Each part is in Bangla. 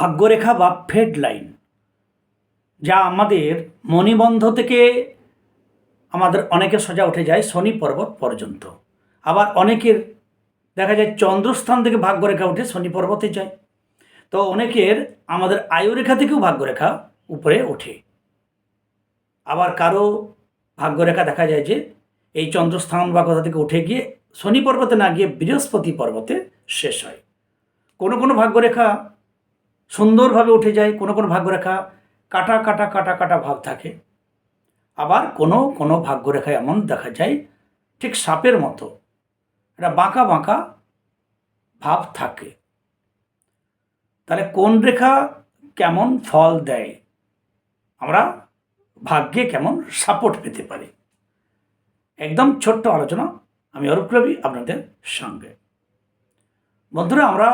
ভাগ্যরেখা বা ফেড লাইন, যা আমাদের মণিবন্ধ থেকে আমাদের অনেকের সোজা উঠে যায় শনি পর্বত পর্যন্ত। আবার অনেকের দেখা যায় চন্দ্রস্থান থেকে ভাগ্যরেখা উঠে শনি পর্বতে যায়। তো অনেকের আমাদের আয়ুরেখা থেকেও ভাগ্যরেখা উপরে ওঠে। আবার কারও ভাগ্যরেখা দেখা যায় যে এই চন্দ্রস্থান বা কোথা থেকে উঠে গিয়ে শনি পর্বতে না গিয়ে বৃহস্পতি পর্বতে শেষ হয়। কোনো কোনো ভাগ্যরেখা সুন্দরভাবে উঠে যায়, কোনো কোনো ভাগ্যরেখা কাটা কাটা কাটা কাটা ভাব থাকে। আবার কোনো কোনো ভাগ্যরেখা এমন দেখা যায়, ঠিক সাপের মতো। এটা বাঁকা বাঁকা ভাব থাকে। তাহলে কোন রেখা কেমন ফল দেয়? আমরা ভাগ্যে কেমন সাপোর্ট পেতে পারি? একদম ছোট্ট আলোচনা, আমি অরূপ রবি আপনাদের সঙ্গে। বন্ধুরা, আমরা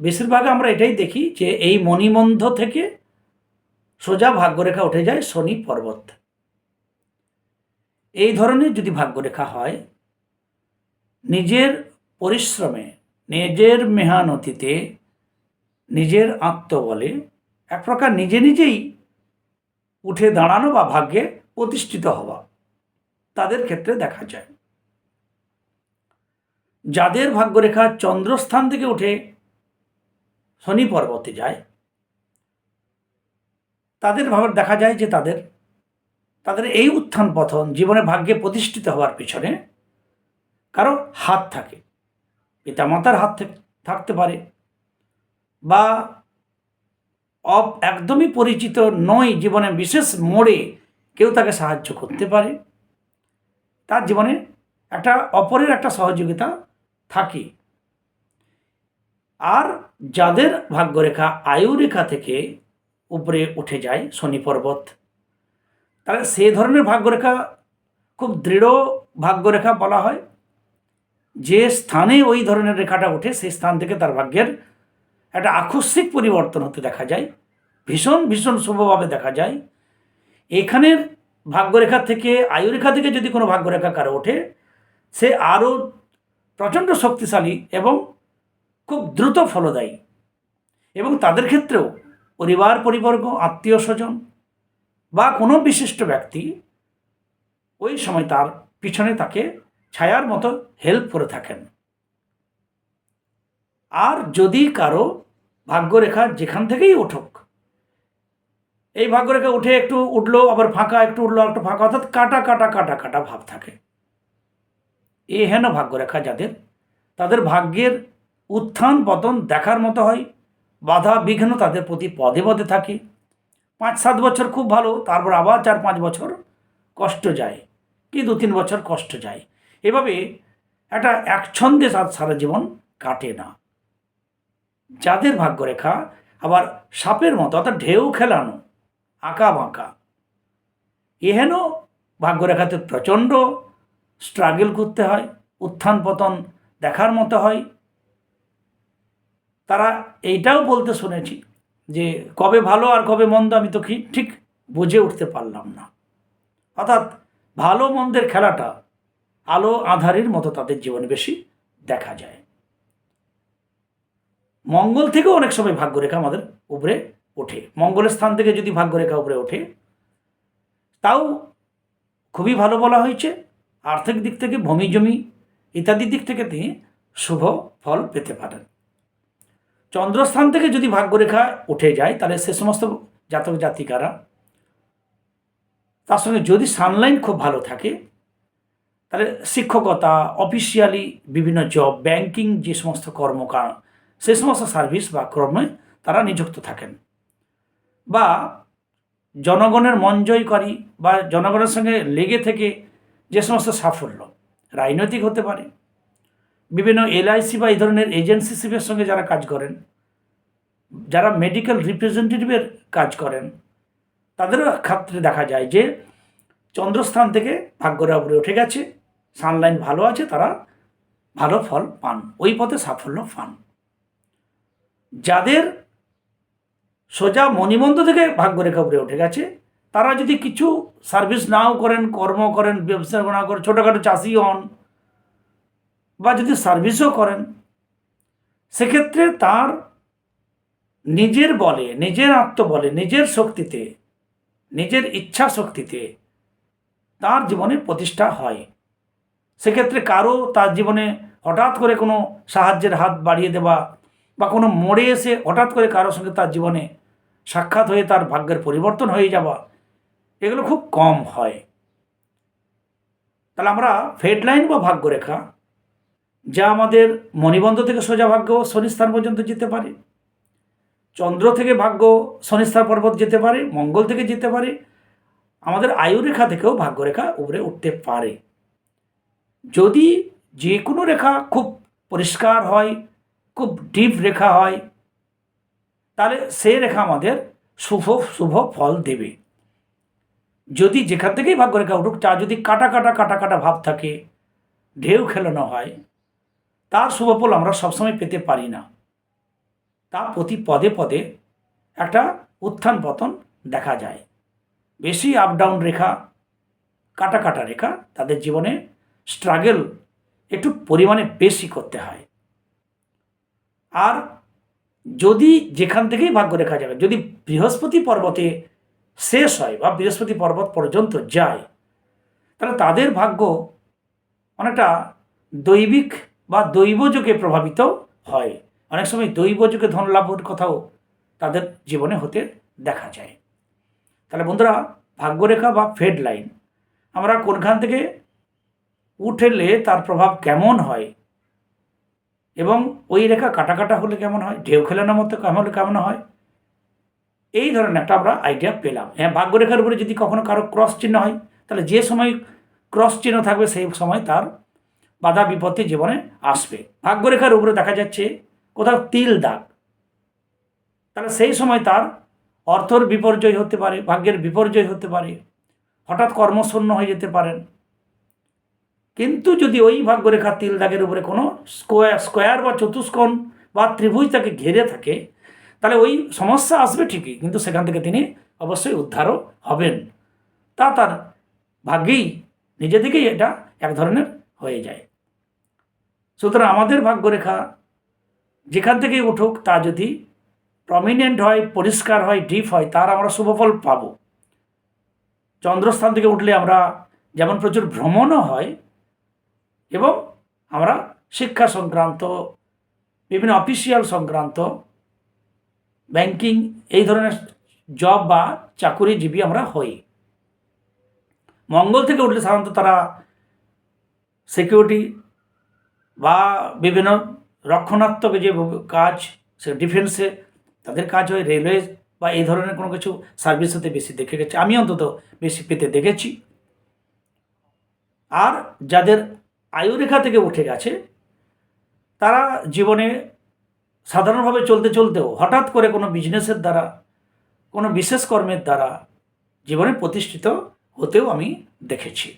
বেশিরভাগ আমরা এটাই দেখি যে এই মণিমন্ধ থেকে সোজা ভাগ্যরেখা উঠে যায় শনি পর্বত। এই ধরনের যদি ভাগ্যরেখা হয়, নিজের পরিশ্রমে, নিজের মেহানতিতে, নিজের আত্মবলে, এক প্রকার নিজে নিজেই উঠে দাঁড়ানো বা ভাগ্যে প্রতিষ্ঠিত হওয়া, তাদের ক্ষেত্রে দেখা যায়। যাদের ভাগ্যরেখা চন্দ্রস্থান থেকে উঠে শনি পর্বতে যায়, তাদের ভাবে দেখা যায় যে তাদের তাদের এই উত্থান পথন জীবনে ভাগ্যে প্রতিষ্ঠিত হওয়ার পিছনে কারও হাত থাকে, পিতামাতার হাত থাকতে পারে বা অপ একদমই পরিচিত নয় জীবনে বিশেষ মোড়ে কেউ তাকে সাহায্য করতে পারে। তার জীবনে একটা অপরের একটা সহযোগিতা থাকে। আর যাদের ভাগ্যরেখা, আয়ুরেখা থেকে উপরে উঠে যায় শনি পর্বত। তাহলে সে ধরনের ভাগ্যরেখা, খুব দৃঢ় ভাগ্যরেখা বলা হয়। যে স্থানে ওই ধরনের রেখাটা ওঠে সেই স্থান থেকে তার ভাগ্যের একটা আকস্মিক পরিবর্তন হতে দেখা যায়। ভীষণ ভীষণ শুভভাবে দেখা যায়। এখানের ভাগ্যরেখা থেকে, আয়ুরেখা থেকে যদি কোনো ভাগ্যরেখা কারও ওঠে, সে আরও প্রচণ্ড শক্তিশালী এবং খুব দ্রুত ফলদায়ী। এবং তাদের ক্ষেত্রেও পরিবার, পরিবর্গ, আত্মীয় স্বজন বা কোনো বিশিষ্ট ব্যক্তি ওই সময় তার পিছনে তাকে ছায়ার মতো হেল্প করে থাকেন। আর যদি কারও ভাগ্যরেখা যেখান থেকেই উঠুক, এই ভাগ্যরেখা উঠে একটু উঠল আবার ফাঁকা, একটু উঠল একটু ফাঁকা, অর্থাৎ কাটা কাটা কাটা কাটা ভাব থাকে। এ হেন ভাগ্যরেখা যাদের, তাদের ভাগ্যের উত্থান পতন দেখার মতো হয়। বাধা বিঘ্ন তাদের প্রতি পদে পদে থাকে। পাঁচ সাত বছর খুব ভালো, তারপর আবার চার পাঁচ বছর কষ্ট যায়। কি দু তিন বছর কষ্ট যায়। এভাবে একটা একছন্দে সারা জীবন কাটে না। যাদের ভাগ্যরেখা আবার সাপের মতো, অর্থাৎ ঢেউ খেলানো আঁকা বাঁকা এহেন ভাগ্যরেখাতে প্রচণ্ড স্ট্রাগল করতে হয়, উত্থান পতন দেখার মতো হয়। তারা এইটাও বলতে শুনেছি যে কবে ভালো আর কবে মন্দ আমি তো ঠিক বুঝে উঠতে পারলাম না। অর্থাৎ ভালো মন্দের খেলাটা আলো আধারের মতো তাদের জীবনে বেশি দেখা যায়। মঙ্গল থেকেও অনেক সময় ভাগ্যরেখা আমাদের উপরে ওঠে। মঙ্গলের স্থান থেকে যদি ভাগ্যরেখা উপরে ওঠে, তাও খুবই ভালো বলা হয়েছে। আর্থিক দিক থেকে, ভূমি, জমি ইত্যাদি দিক থেকে তিনি শুভ ফল পেতে পারেন। চন্দ্রস্থান থেকে যদি ভাগ্যরেখা উঠে যায়, তাহলে সে সমস্ত জাতক জাতিকারা, তার সঙ্গে যদি সানলাইন খুব ভালো থাকে, তাহলে শিক্ষকতা অফিসিয়ালি বিভিন্ন জব ব্যাংকিং যে সমস্ত কর্মকার সে সমস্ত সার্ভিস বা কর্মে তারা নিযুক্ত থাকেন। বা জনগণের মন জয়কারী বা জনগণের সঙ্গে লেগে থেকে যে সমস্ত সাফল্য, রাজনৈতিক হতে পারে বিভিন্ন এলআইসি বা এই ধরনের এজেন্সি এজেন্সিশিপের সঙ্গে যারা কাজ করেন, যারা মেডিকেল রিপ্রেজেন্টেটিভের কাজ করেন, তাদেরও ক্ষেত্রে দেখা যায় যে চন্দ্রস্থান থেকে ভাগ্যরা উপরে উঠে গেছে সানলাইন ভালো আছে, তারা ভালো ফল পান, ওই পথে সাফল্য পান। যাদের সোজা মণিমন্দ থেকে ভাগ্যরেখা উপরে উঠে গেছে, তারা যদি কিছু সার্ভিস নাও করেন, কর্ম করেন, ব্যবসা করেন, ছোটোখাটো চাষি হন বা যদি সার্ভিসও করেন, সেক্ষেত্রে তার নিজের বলে, নিজের আত্মবলে, নিজের শক্তিতে, নিজের ইচ্ছা শক্তিতে তার জীবনে প্রতিষ্ঠা হয়। সেক্ষেত্রে কারও তার জীবনে হঠাৎ করে কোনো সাহায্যের হাত বাড়িয়ে দেওয়া বা কোনো মোড়ে এসে হঠাৎ করে কারোর সঙ্গে তার জীবনে সাক্ষাৎ হয়ে তার ভাগ্যের পরিবর্তন হয়ে যাওয়া, এগুলো খুব কম হয়। তাহলে আমরা ফেড লাইন বা ভাগ্যরেখা যা আমাদের মণিবন্ধ থেকে সোজা ভাগ্য শনিস্থান পর্যন্ত যেতে পারে। চন্দ্র থেকে ভাগ্য শনিস্থান পর্বত যেতে পারে, মঙ্গল থেকে যেতে পারে, আমাদের আয়ুরেখা থেকেও ভাগ্যরেখা উপরে উঠতে পারে। যদি যে কোনো রেখা খুব পরিষ্কার হয়, খুব ডিপ রেখা হয়, তাহলে সে রেখা আমাদের শুভ শুভ ফল দেবে। যদি যেখান থেকেই ভাগ্যরেখা উঠুক, তা যদি কাটা কাটা কাটা কাটা ভাব থাকে, ঢেউ খেলানো হয় তার শুভফল আমরা সবসময় পেতে পারি না। তা প্রতি পদে পদে একটা উত্থান পতন দেখা যায়। বেশি আপ ডাউন রেখা, কাটা কাটা রেখা তাদের জীবনে স্ট্রাগল একটু পরিমাণে বেশি করতে হয়। আর যদি যেখান থেকেই ভাগ্য রেখা যাবে, যদি বৃহস্পতি পর্বতে শেষ হয় বা বৃহস্পতি পর্বত পর্যন্ত যায়, তাহলে তাদের ভাগ্য অনেকটা দৈবিক বা দৈবযোগে প্রভাবিত হয়। অনেক সময় দৈবযোগে ধন লাভের কথাও তাদের জীবনে হতে দেখা যায়। তাহলে বন্ধুরা, ভাগ্যরেখা বা ফেড লাইন আমরা কোনখান থেকে উঠেলে তার প্রভাব কেমন হয় এবং ওই রেখা কাটা কাটা হলে কেমন হয়, ঢেউ খেলানোর মতো কেমন হলে কেমন হয়, এই ধরনের একটা আমরা আইডিয়া পেলাম। হ্যাঁ ভাগ্যরেখার উপরে যদি কখনো কারও ক্রস চিহ্ন হয়, তাহলে যে সময় ক্রস চিহ্ন থাকবে, সেই সময় তার বাধা বিপত্তি জীবনে আসবে। ভাগ্যরেখার উপরে দেখা যাচ্ছে কোথাও তিল দাগ। তাহলে সেই সময় তার অর্থর বিপর্যয় হতে পারে, ভাগ্যের বিপর্যয় হতে পারে, হঠাৎ কর্মশূন্য হয়ে যেতে পারেন। কিন্তু যদি ওই ভাগ্যরেখা তিল দাগের উপরে কোনো স্কোয়ার স্কোয়ার বা চতুষ্কোণ বা ত্রিভুজ তাকে ঘিরে থাকে, তাহলে ওই সমস্যা আসবে ঠিকই, কিন্তু সেখান থেকে তিনি অবশ্যই উদ্ধারও হবেন। তা তার ভাগ্যেই নিজে থেকেই এটা এক ধরনের হয়ে যায়। সুতরাং আমাদের ভাগ্যরেখা যেখান থেকেই উঠুক, তা যদি প্রমিনেন্ট হয়, পরিষ্কার হয় ডিপ হয়, তার আমরা শুভফল পাব। চন্দ্রস্থান থেকে উঠলে আমরা যেমন প্রচুর ভ্রমণও হয় এবং আমরা শিক্ষা সংক্রান্ত, বিভিন্ন অফিসিয়াল সংক্রান্ত ব্যাংকিং এই ধরনের জব বা চাকুরিজীবী আমরা হই। মঙ্গল থেকে উঠলে সাধারণত তারা সিকিউরিটি বা বিভিন্ন রক্ষণাত্মক যে কাজ, সে ডিফেন্সে তাদের কাজ হয় রেলওয়ে বা এই ধরনের কোনো কিছু সার্ভিস হতে বেশি দেখে গেছে। আমি অন্তত বেশি পেতে দেখেছি। আর যাদের আয়ুরেখা থেকে উঠে গেছে, তারা জীবনে সাধারণভাবে চলতে চলতেও হঠাৎ করে কোনো বিজনেসের দ্বারা, কোনো বিশেষ কর্মের দ্বারা জীবনে প্রতিষ্ঠিত হতেও আমি দেখেছি।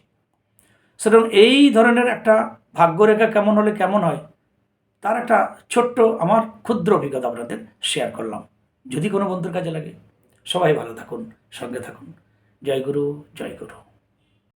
সুতরাং এই ধরনের একটা ভাগ্যরেখা কেমন হলে কেমন হয়, তার একটা ছোট্ট আমার ক্ষুদ্র অভিজ্ঞতা আপনাদের শেয়ার করলাম। যদি কোনো বন্ধুর কাজে লাগে, সবাই ভালো থাকুন, সঙ্গে থাকুন। জয় গুরু জয় গুরু।